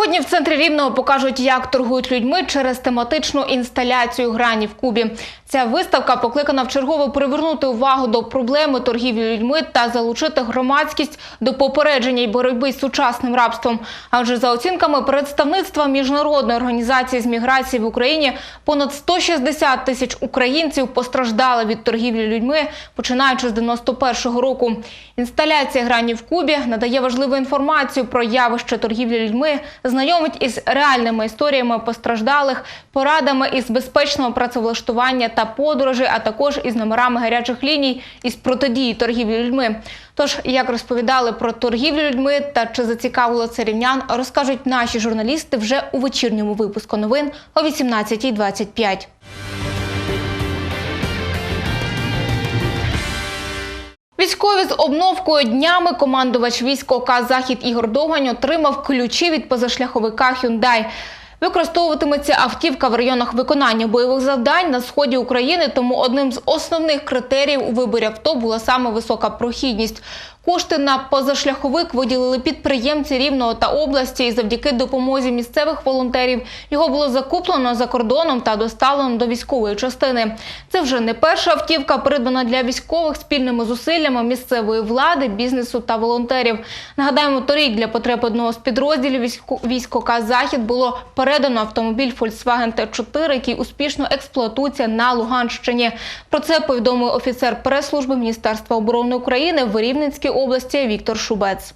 Сьогодні в центрі Рівного покажуть, як торгують людьми через тематичну інсталяцію грані в Кубі. Ця виставка покликана вчергово привернути увагу до проблеми торгівлі людьми та залучити громадськість до попередження й боротьби з сучасним рабством. Адже за оцінками представництва міжнародної організації з міграції в Україні понад 160 тисяч українців постраждали від торгівлі людьми, починаючи з 91-го року. Інсталяція грані в Кубі надає важливу інформацію про явище торгівлі людьми, знайомить із реальними історіями постраждалих, порадами із безпечного працевлаштування та подорожей, а також із номерами гарячих ліній із протидії торгівлі людьми. Тож, як розповідали про торгівлю людьми та чи зацікавило це рівнян, розкажуть наші журналісти вже у вечірньому випуску новин о 18.25. Військові з обновкою днями командувач військ ОК Захід Ігор Догань отримав ключі від позашляховика Hyundai. Використовуватиметься автівка в районах виконання бойових завдань на сході України. Тому одним з основних критеріїв у виборі авто була саме висока прохідність. Кошти на позашляховик виділили підприємці Рівного та області, і завдяки допомозі місцевих волонтерів його було закуплено за кордоном та доставлено до військової частини. Це вже не перша автівка, придбана для військових спільними зусиллями місцевої влади, бізнесу та волонтерів. Нагадаємо, торік для потреб одного з підрозділів військо- військ Захід було передано автомобіль Volkswagen T4, який успішно експлуатується на Луганщині. Про це повідомив офіцер прес-служби Міністерства оборони України в Рівненській області Віктор Шубець.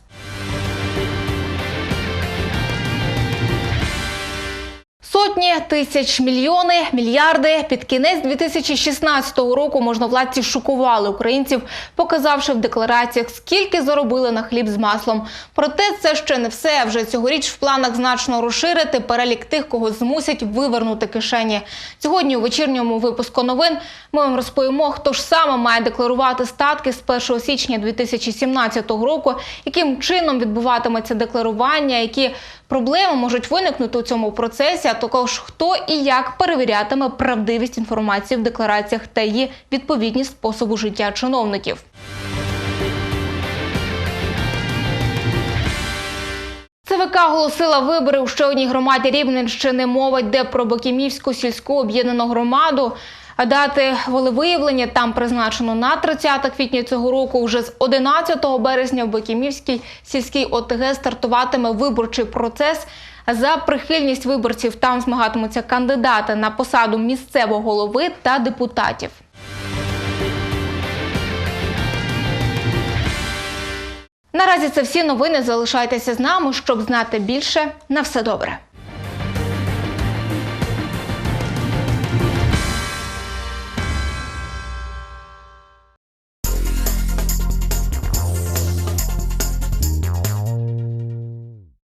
Сотні тисяч мільйони, мільярди. Під кінець 2016 року можновладці шокували українців, показавши в деклараціях, скільки заробили на хліб з маслом. Проте це ще не все. Вже цьогоріч в планах значно розширити перелік тих, кого змусять вивернути кишені. Сьогодні у вечірньому випуску новин ми вам розповімо, хто ж саме має декларувати статки з 1 січня 2017 року, яким чином відбуватиметься декларування, які проблеми можуть виникнути у цьому процесі, а також хто і як перевірятиме правдивість інформації в деклараціях та її відповідність способу життя чиновників. ЦВК оголосила вибори у ще одній громаді Рівненщини. Мова йде про Бакімівську сільську об'єднану громаду. А Дати волевиявлення там призначено на 30 квітня цього року. Вже з 11 березня в Бакімівській сільській ОТГ стартуватиме виборчий процес. За прихильність виборців там змагатимуться кандидати на посаду місцевого голови та депутатів. Наразі це всі новини. Залишайтеся з нами, щоб знати більше. На все добре.